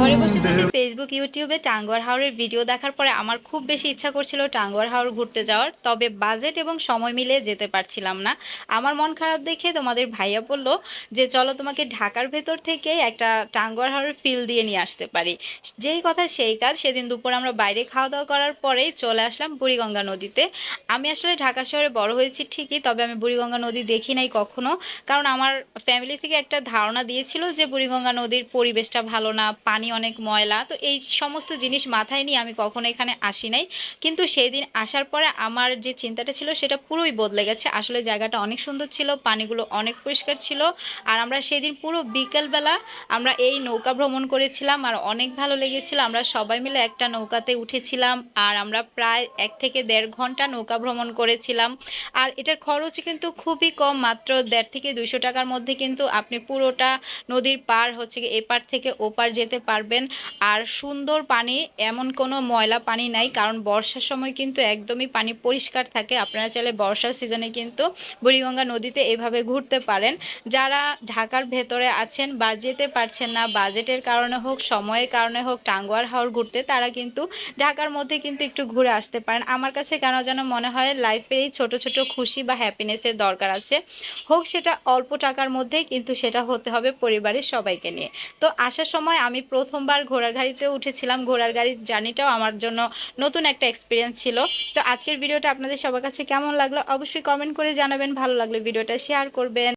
Agora você, você fez. Facebook ইউটিউবে টাঙ্গুয়ার হাওরের video দেখার পরে আমার খুব বেশি ইচ্ছা করছিল টাঙ্গুয়ার হাওর ঘুরতে যাওয়ার, তবে বাজেট এবং সময় মিলে যেতে পারছিলাম না। আমার মন খারাপ দেখে তোমাদের ভাইয়া বলল যে, চলো তোমাকে ঢাকার ভেতর থেকে একটা টাঙ্গুয়ার হাওরের ফিল দিয়ে নিয়ে আসতে পারি। যেই কথা সেই কাজ, সেদিন দুপুর আমরা বাইরে খাওয়া দাওয়া করার পরেই চলে আসলাম বুড়িগঙ্গা নদীতে। আমি আসলে ঢাকা শহরে বড় হয়েছি ঠিকই, তবে আমি বুড়িগঙ্গা নদী দেখি নাই কখনো, কারণ আমার ফ্যামিলি থেকে একটা ধারণা দিয়েছিল যে, বুড়িগঙ্গা নদীর পরিবেশটা ভালো না, পানি অনেক ময়লা, তো এই সমস্ত জিনিস মাথায় নিয়ে আমি কখনো এখানে আসি নাই। কিন্তু সেই দিন আসার পরে আমার যে চিন্তাটা ছিল সেটা পুরোই বদলে গেছে। আসলে জায়গাটা অনেক সুন্দর ছিল, পানিগুলো অনেক পরিষ্কার ছিল আর আমরা সেই দিন পুরো বিকেলবেলা আমরা এই নৌকা ভ্রমণ করেছিলাম আর অনেক ভালো লেগেছিল। আমরা সবাই মিলে একটা নৌকাতে উঠেছিলাম আর আমরা প্রায় এক থেকে দেড় ঘণ্টা নৌকা ভ্রমণ করেছিলাম। আর এটার খরচ কিন্তু খুবই কম, মাত্র দেড় থেকে দুইশো টাকার মধ্যে কিন্তু আপনি পুরোটা নদীর পার হচ্ছে এপার থেকে ওপার যেতে পারবেন। আর সুন্দর পানি, এমন কোনো ময়লা পানি নাই, কারণ বর্ষার সময় কিন্তু একদমই পানি পরিষ্কার থাকে। আপনারা চাইলে বর্ষার সিজনে কিন্তু বুড়িগঙ্গা নদীতে এভাবে ঘুরতে পারেন। যারা ঢাকার ভেতরে আছেন বা যেতে পারছেন না, বাজেটের কারণে হোক, সময়ের কারণে হোক, টাঙ্গুয়ার হাওর ঘুরতে, তারা কিন্তু ঢাকার মধ্যে কিন্তু একটু ঘুরে আসতে পারেন। আমার কাছে কেন যেন মনে হয় লাইফে এই ছোট ছোট খুশি বা হ্যাপিনেসের দরকার আছে। হোক, সেটা অল্প টাকার মধ্যেই কিন্তু সেটা হতে হবে পরিবারের সবাইকে নিয়ে। তো আসার সময় আমি প্রথমবার ঘোড়ার গাড়িতে উঠেছিলাম ঘোড়ার গাড়ির জার্নিটাও আমার জন্য নতুন একটা এক্সপিরিয়েন্স ছিল। তো আজকের ভিডিওটা আপনাদের সবার কাছে কেমন লাগল? অবশ্যই কমেন্ট করে জানাবেন। ভালো লাগলে ভিডিওটা শেয়ার করবেন।